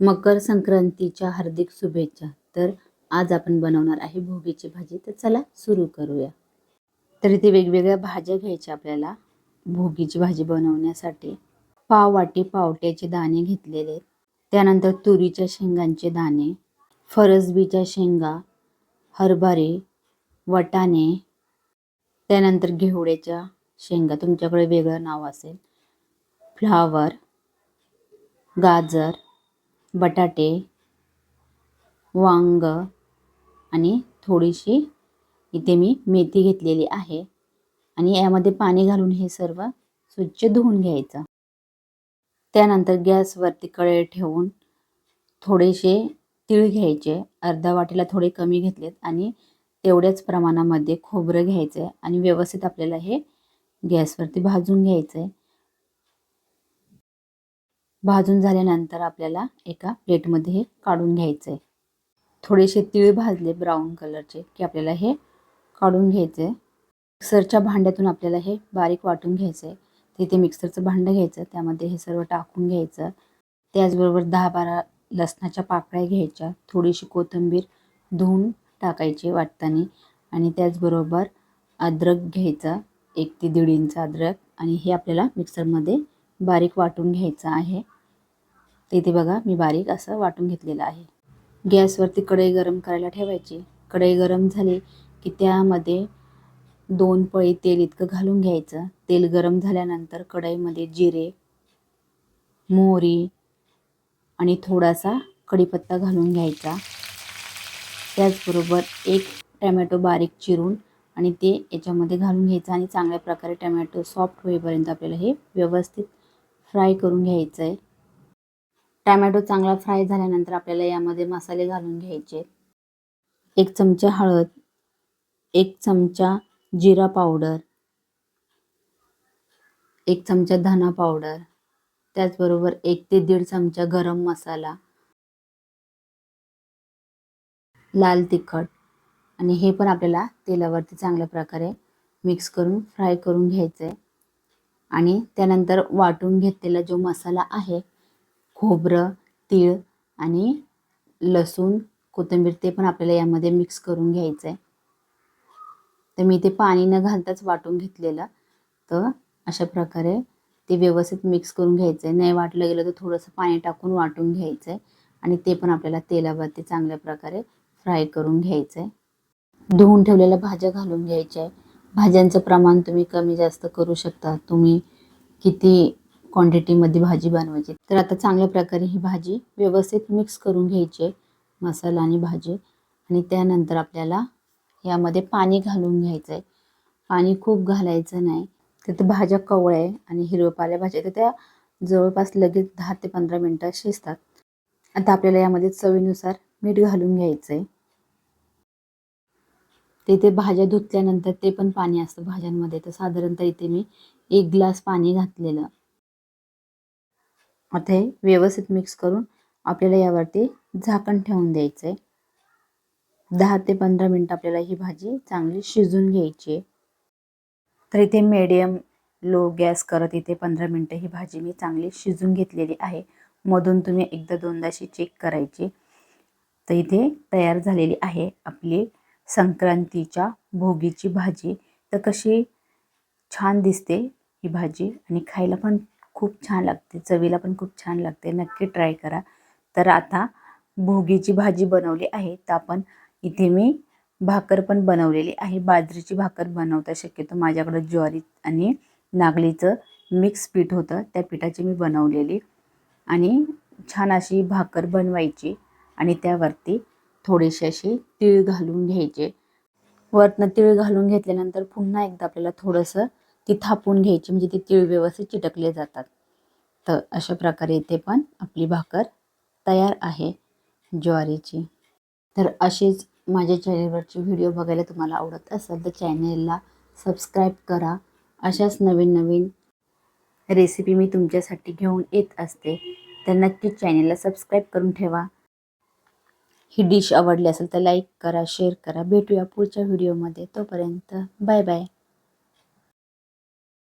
मकर संक्रांतीच्या हार्दिक शुभेच्छा. तर आज आपण बनवणार आहे भोगीची भाजी. तर चला सुरू करूया. तर इथे वेगवेगळ्या भाज्या घ्यायच्या आपल्याला. भोगीची भाजी बनवण्यासाठी पाव वाटी पावट्याचे दाणे घेतलेले. आहेत. त्यानंतर तुरीच्या शेंगांचे दाणे फरसबीच्या शेंगा हरभरे वटाणे त्यानंतर घेवड्याच्या शेंगा. तुमच्याकडे वेगळं नाव असेल. फ्लावर गाजर बटाटे वांग आणि थोडीशी इथे मी मेथी घेतलेली आहे. आणि यामध्ये पाणी घालून हे सर्व स्वच्छ धुवून घ्यायचं. त्यानंतर गॅसवरती कळे ठेवून थोडेसे तीळ घ्यायचे. अर्धा वाटीला थोडे कमी घेतलेत आणि तेवढ्याच प्रमाणामध्ये खोबरं घ्यायचं आहे आणि व्यवस्थित आपल्याला हे गॅसवरती भाजून घ्यायचं आहे भाजून झाल्यानंतर आपल्याला एका प्लेटमध्ये हे काढून घ्यायचं आहे थोडेसे तीळ भाजले ब्राऊन कलरचे की आपल्याला हे काढून घ्यायचं आहे मिक्सरच्या भांड्यातून आपल्याला हे बारीक वाटून घ्यायचं आहे तिथे मिक्सरचं भांडं घ्यायचं त्यामध्ये हे सर्व टाकून घ्यायचं. त्याचबरोबर दहा बारा लसणाच्या पाकळ्या घ्यायच्या थोडीशी कोथिंबीर धुवून टाकायची वाटताना आणि त्याचबरोबर अद्रक घ्यायचा एक ते दीड इंच अद्रक आणि हे आपल्याला मिक्सरमध्ये बारीक वाटून घ्यायचं आहे. तर इथे बघा मी बारीक असं वाटून घेतलेलं आहे. गॅसवरती कढई गरम करायला ठेवायची. कढई गरम झाली की त्यामध्ये दोन पळी तेल इतकं घालून घ्यायचं. तेल गरम झाल्यानंतर कढईमध्ये जिरे मोहरी आणि थोडासा कढीपत्ता घालून घ्यायचा. त्याचबरोबर एक टमॅटो बारीक चिरून आणि ते याच्यामध्ये घालून घ्यायचं आणि चांगल्या प्रकारे टमॅटो सॉफ्ट होईपर्यंत आपल्याला हे व्यवस्थित फ्राय करून घ्यायचं आहे टॅमॅटो चांगला फ्राय झाल्यानंतर आपल्याला यामध्ये मसाले घालून घ्यायचे. एक चमचा हळद एक चमचा जिरा पावडर एक चमचा धना पावडर त्याचबरोबर एक ते दीड चमचा गरम मसाला लाल तिखट आणि हे पण आपल्याला तेलावरती चांगल्या प्रकारे मिक्स करून फ्राय करून घ्यायचं आहे आणि त्यानंतर वाटून घेतलेला जो मसाला आहे खोबरं तीळ आणि लसूण कोथिंबीर ते पण आपल्याला यामध्ये मिक्स करून घ्यायचं आहे तर मी ते पाणी न घालताच वाटून घेतलेलं. तर अशा प्रकारे ते व्यवस्थित मिक्स करून घ्यायचं आहे नाही वाटलं गेलं तर थोडंसं पाणी टाकून वाटून घ्यायचं आहे आणि ते पण आपल्याला तेलावरती चांगल्या प्रकारे फ्राय करून घ्यायचं आहे धुवून ठेवलेल्या भाज्या घालून घ्यायच्या आहे भाज्यांचं प्रमाण तुम्ही कमी जास्त करू शकता. तुम्ही किती क्वांटिटीमध्ये भाजी बनवायची. तर आता चांगल्या प्रकारे ही भाजी व्यवस्थित मिक्स करून घ्यायची आहे. मसाला आणि भाजी. आणि त्यानंतर आपल्याला यामध्ये पाणी घालून घ्यायचं आहे पाणी खूप घालायचं नाही. तिथं भाज्या कवळ्या आहे आणि हिरव्या पालेभाज्या तर त्या जवळपास लगेच दहा ते पंधरा मिनटं शिजतात. आता आपल्याला यामध्ये चवीनुसार मीठ घालून घ्यायचं आहे तिथे भाज्या धुतल्यानंतर ते पण पाणी असतं भाज्यांमध्ये. तर साधारणतः इथे मी एक ग्लास पाणी घातलेलं. आता हे व्यवस्थित मिक्स करून आपल्याला यावरती झाकण ठेवून द्यायचं आहे दहा ते पंधरा मिनटं आपल्याला ही भाजी चांगली शिजून घ्यायची आहे. तर इथे मीडियम लो गॅस करत इथे पंधरा मिनटं ही भाजी मी चांगली शिजून घेतलेली आहे. मधून तुम्ही एकदा दोनदाशी चेक करायची. तर इथे तयार झालेली आहे आपली संक्रांतीच्या भोगीची भाजी. तर कशी छान दिसते ही भाजी आणि खायला पण खूप छान लागते. चवीला पण खूप छान लागते. नक्की ट्राय करा. तर आता भोगीची भाजी बनवली आहे. तर आपण इथे मी भाकर पण बनवलेली आहे. बाजरीची भाकर बनवता शक्यतो माझ्याकडं ज्वारी आणि नागलीचं मिक्स पीठ होतं. त्या पिठाची मी बनवलेली. आणि छान अशी भाकर बनवायची आणि त्यावरती थोडेसे असे तीळ घालून घ्यायचे. वरनं तीळ घालून घेतल्यानंतर पुन्हा एकदा आपल्याला थोडंसं ती थापून घ्यायची म्हणजे ती तीळ व्यवस्थित चिटकले जातात. तर अशा प्रकारे इथे पण आपली भाकर तयार आहे ज्वारीची. तर असेच माझ्या चॅनेलवरचे व्हिडिओ बघायला तुम्हाला आवडत असेल तर चॅनेलला सबस्क्राईब करा. अशाच नवीन नवीन रेसिपी मी तुमच्यासाठी घेऊन येत असते तर नक्कीच चॅनेलला सबस्क्राईब करून ठेवा. ही डिश आवडली असेल तर लाईक करा शेअर करा. भेटूया पुढच्या व्हिडिओमध्ये. तोपर्यंत बाय बाय